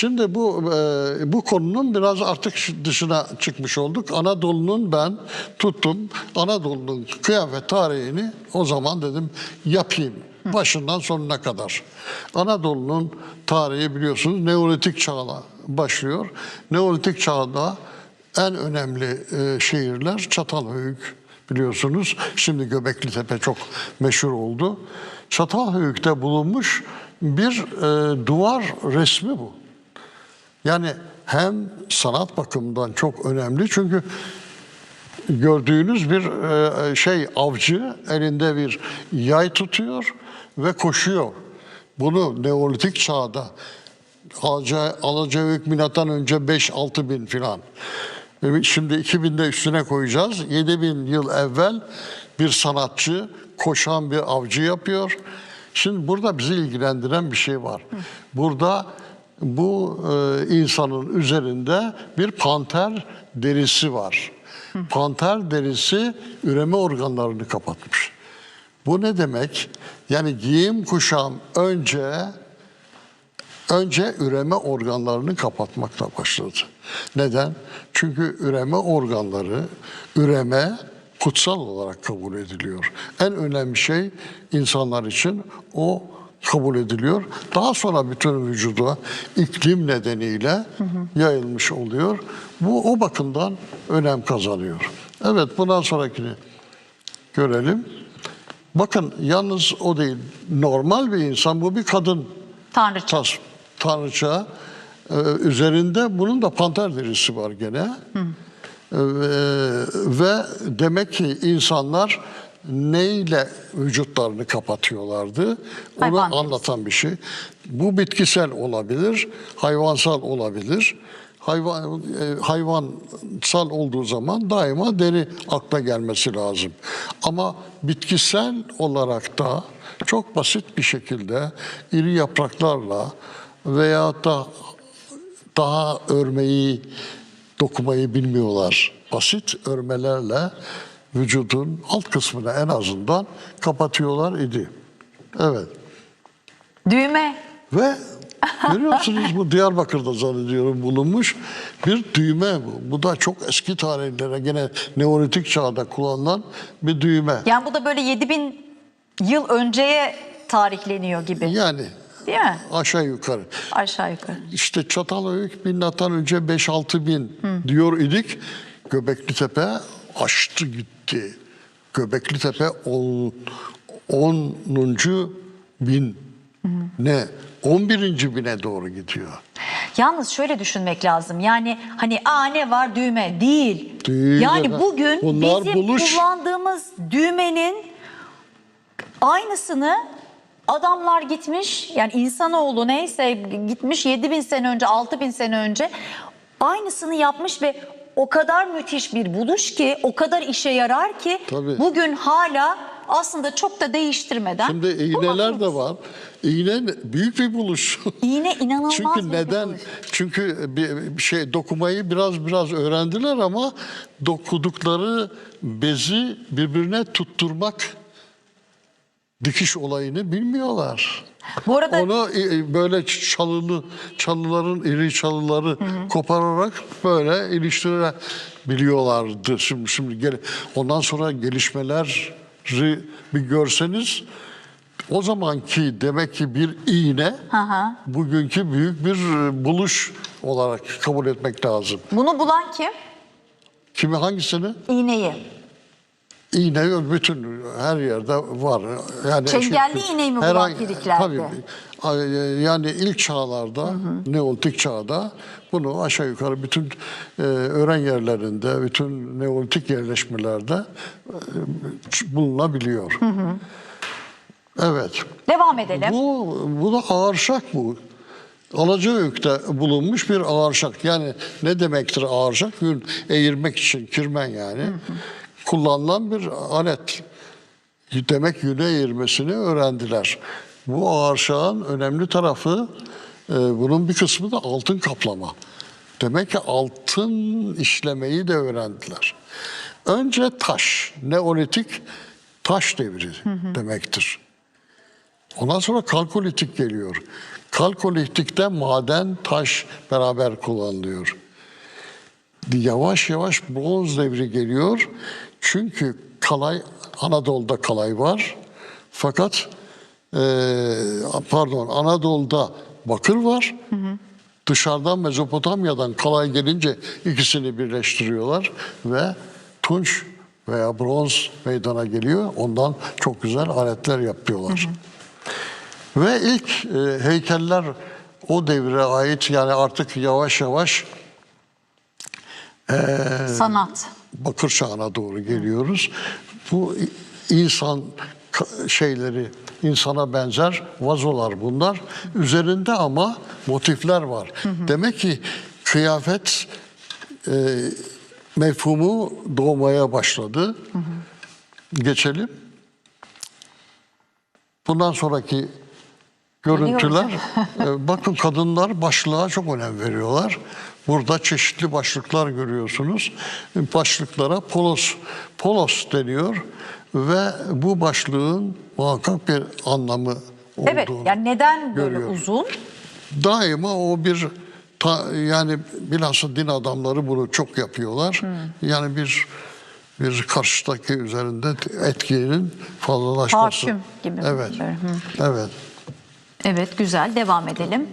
Şimdi bu e, bu konunun biraz artık dışına çıkmış olduk. Anadolu'nun ben tuttum Anadolu'nun kıyafet tarihini o zaman dedim yapayım. Başından sonuna kadar. Anadolu'nun tarihi biliyorsunuz Neolitik çağla başlıyor. Neolitik çağda en önemli e, şehirler Çatalhöyük biliyorsunuz. Şimdi Göbekli Tepe çok meşhur oldu. Çatalhöyük'te bulunmuş bir e, duvar resmi bu. Yani hem sanat bakımından çok önemli çünkü gördüğünüz bir e, şey avcı elinde bir yay tutuyor ve koşuyor. Bunu Neolitik çağda Alaca, Alacavük milattan önce 5-6 bin filan. E, Şimdi 2000'de üstüne koyacağız. 7000 yıl evvel bir sanatçı koşan bir avcı yapıyor. Şimdi burada bizi ilgilendiren bir şey var. Burada bu e, insanın üzerinde bir panter derisi var. Panter derisi üreme organlarını kapatmış. Bu ne demek? Yani giyim kuşam önce önce üreme organlarını kapatmakla başladı. Neden? Çünkü üreme organları, üreme kutsal olarak kabul ediliyor. En önemli şey insanlar için o kabul ediliyor. Daha sonra bütün vücuda iklim nedeniyle yayılmış oluyor. Bu o bakımdan önem kazanıyor. Evet bundan sonrakini görelim. Bakın yalnız o değil. Normal bir insan bu bir kadın Tanrıça. tas, tanrıça e, üzerinde bunun da panter derisi var gene. E, ve- ve demek ki insanlar neyle vücutlarını kapatıyorlardı? Onu Hayvan anlatan bir şey. Bu bitkisel olabilir, hayvansal olabilir. Hayvan e, hayvansal olduğu zaman daima deri akla gelmesi lazım. Ama bitkisel olarak da çok basit bir şekilde iri yapraklarla veya da daha örmeyi, dokumayı bilmiyorlar. Basit örmelerle vücudun alt kısmını en azından kapatıyorlar idi. Evet. Düğme. Ve görüyorsunuz bu Diyarbakır'da zannediyorum bulunmuş bir düğme bu. Bu da çok eski tarihlere gene Neolitik çağda kullanılan bir düğme. Yani bu da böyle 7000 yıl önceye tarihleniyor gibi. Yani Değil mi? aşağı yukarı. Aşağı yukarı. İşte Çatalhöyük milattan önce 5-6 bin diyor idik. Göbekli Tepe aştı gitti. Göbekli Tepe 10. 10. bin ne? 11. bine doğru gidiyor. Yalnız şöyle düşünmek lazım. Yani hani aa ne var düğme değil. Değil yani efendim. bugün Bunlar bizim buluş. kullandığımız düğmenin aynısını adamlar gitmiş yani insanoğlu neyse gitmiş 7000 sene önce 6000 sene önce aynısını yapmış ve o kadar müthiş bir buluş ki o kadar işe yarar ki Tabii. bugün hala aslında çok da değiştirmeden Şimdi iğneler de var. İğne büyük bir buluş. İğne inanılmaz Çünkü bir neden? buluş. Çünkü bir şey dokumayı biraz biraz öğrendiler ama dokudukları bezi birbirine tutturmak dikiş olayını bilmiyorlar. Bu arada Onu e, böyle çalılı çalıların iri çalıları kopararak böyle iliştirebiliyorlardı. Şimdi şimdi gel ondan sonra gelişmeleri bir görseniz o zamanki demek ki bir iğne hı. bugünkü büyük bir buluş olarak kabul etmek lazım. bunu bulan kim? Kimi hangisini? İğneyi. İğne yok, bütün her yerde var. Yani Çengelli çünkü iğneyi mi bulan herhangi- piriklerde? Tabii. Yani ilk çağlarda, Neolitik çağda bunu aşağı yukarı bütün e, öğren yerlerinde, bütün Neolitik yerleşmelerde e, bulunabiliyor. Evet. Devam edelim. Bu, bu da ağırşak bu. Alacağöyük'te bulunmuş bir ağırşak. Yani ne demektir ağırşak? Eğirmek için kirmen yani. Kullanılan bir alet. Demek yüne eğirmesini öğrendiler. Bu ağırşağın önemli tarafı e, bunun bir kısmı da altın kaplama. Demek ki altın işlemeyi de öğrendiler. Önce taş, neolitik taş devri demektir. Ondan sonra kalkolitik geliyor. Kalkolitikte maden, taş beraber kullanılıyor. Yavaş yavaş bronz devri geliyor. Çünkü kalay, Anadolu'da kalay var. Fakat eee, pardon Anadolu'da bakır var. Dışarıdan Mezopotamya'dan kalay gelince ikisini birleştiriyorlar ve tunç veya bronz meydana geliyor. Ondan çok güzel aletler yapıyorlar. Ve ilk e, heykeller o devre ait yani artık yavaş yavaş Sanat. bakır çağına doğru geliyoruz. Bu insan şeyleri insana benzer vazolar bunlar. Üzerinde ama motifler var. Demek ki kıyafet e, mefhumu doğmaya başladı. Geçelim. Bundan sonraki görüntüler. e, bakın kadınlar başlığa çok önem veriyorlar. Burada çeşitli başlıklar görüyorsunuz. Başlıklara polos, polos deniyor ve bu başlığın muhakkak bir anlamı olduğunu Evet yani neden böyle görüyorum. uzun? daima o bir ta- yani bilhassa din adamları bunu çok yapıyorlar. Yani bir bir karşıdaki üzerinde etkinin fazlalaşması. Hakim gibi. Evet. Hı. Evet. Evet güzel devam edelim.